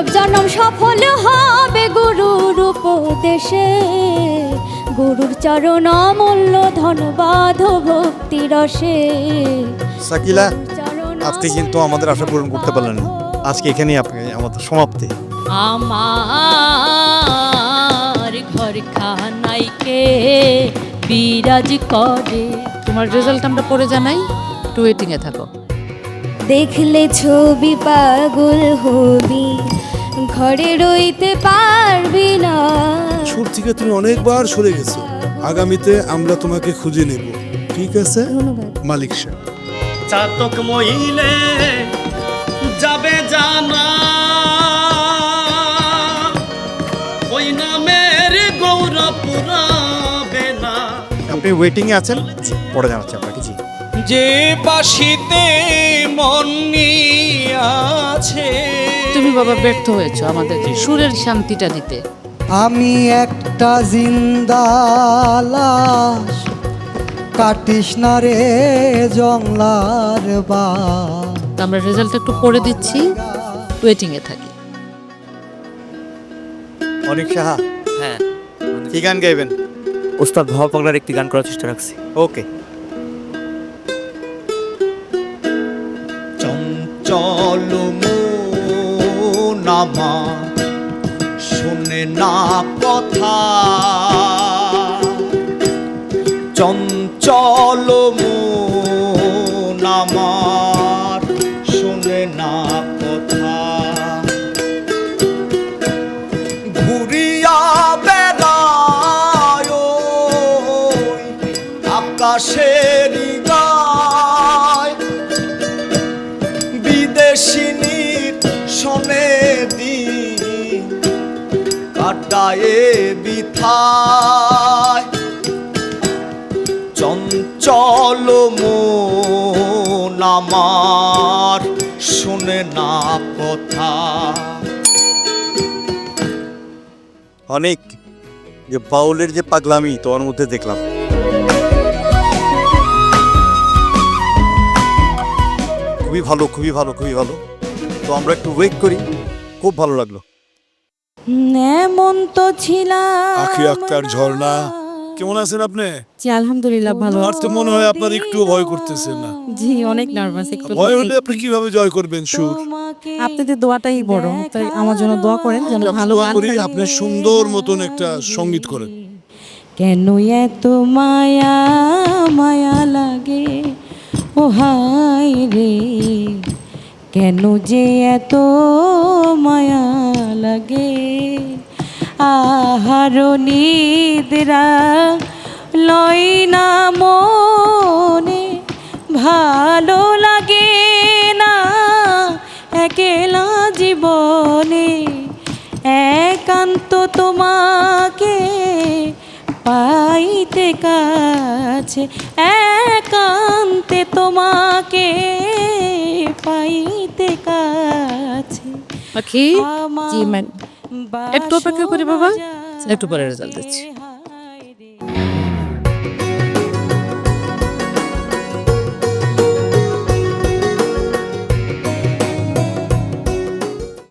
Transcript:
মানব জন্ম সফল হবে গুরুর উপদেশে। গুরুর চরণ অমূল্য ধনবাদ ভক্তি রসে। সাকিলা আজকে কিন্তু আমাদের আশা পূরণ করতে পারলেন না। আজকে এখানেই আপনি আমাদের সমাপ্তি। আমার ঘর খানাইকে বিরাজ করে। তোমার রেজাল্ট আমরা পরে জানাই একটু ওয়েটিংয়ে থাকো। দেখলে ছবি পাগল হবি। ঘরে রইতে পারবি না। সুর থেকে তুমি অনেকবার সরে গেছো। আগামীতে আমরা তোমাকে খুঁজে নেব। ঠিক আছে? মালিক সাহেব। চাতক মহিলে যাবে জানা। ওই নামের গৌরব পুরাবে না। আপনি ওয়েটিংয়ে আছেন? জি পরে জানাচ্ছি আপনাকে জি। যে বাসিতে মন আছে তুমি বাবা ব্যর্থ হয়েছো আমাদের সুরের শান্তিটা দিতে। আমি একটা জিন্দা লাশ কাটিস না রে জংলার বা আমরা রেজাল্ট একটু পরে দিচ্ছি। ওয়েটিংয়ে থাকি। অনিক সাহা হ্যাঁ। কি গান গাইবেন? ওস্তাদ ভাবা পাগলার একটি গান করার চেষ্টা রাখছি। ওকে। আমার শোনে না কথা। চঞ্চল আমার শোনে না কথা। ঘুরিয়া বেড়ায় ওই কাটায়ে বিথায়। চঞ্চল আমার শোনে না কথা। অনেক, যে বাউলের যে পাগলামি, তোমার মধ্যে দেখলাম। খুবই ভালো খুবই ভালো খুবই ভালো। তো আমরা একটু ওয়েট করি, খুব ভালো লাগল। এমন তো ছিলাম আখি আক্তার ঝর্ণা। কেমন আছেন আপনি? জি আলহামদুলিল্লাহ ভালো। আর তো মনে হয় আপনার একটু ভয় করতেছে না। জি অনেক নার্ভাস একটু ভয় হলে আপনি কীভাবে জয় করবেন সুর? আপনাদের দোয়াটাই বড় তাই আমার জন্য দোয়া করেন যেন ভালো গান করি আপনি সুন্দর মতন একটা সংগীত করেন। কেন এত মায়া মায়া লাগে? ও হায় রে। কেন যে এত মায়া লাগে। আহার নিদ্রা লয় না মনে। ভালো লাগে না একেলা জীবনে। একান্ত তোমাকে পাইতে কাছে। একান্তে তোমাকে কাছে পাখি জি ম্যাম। একটু অপেক্ষা করি বাবা। একটু পরে রেজাল্ট দিচ্ছি।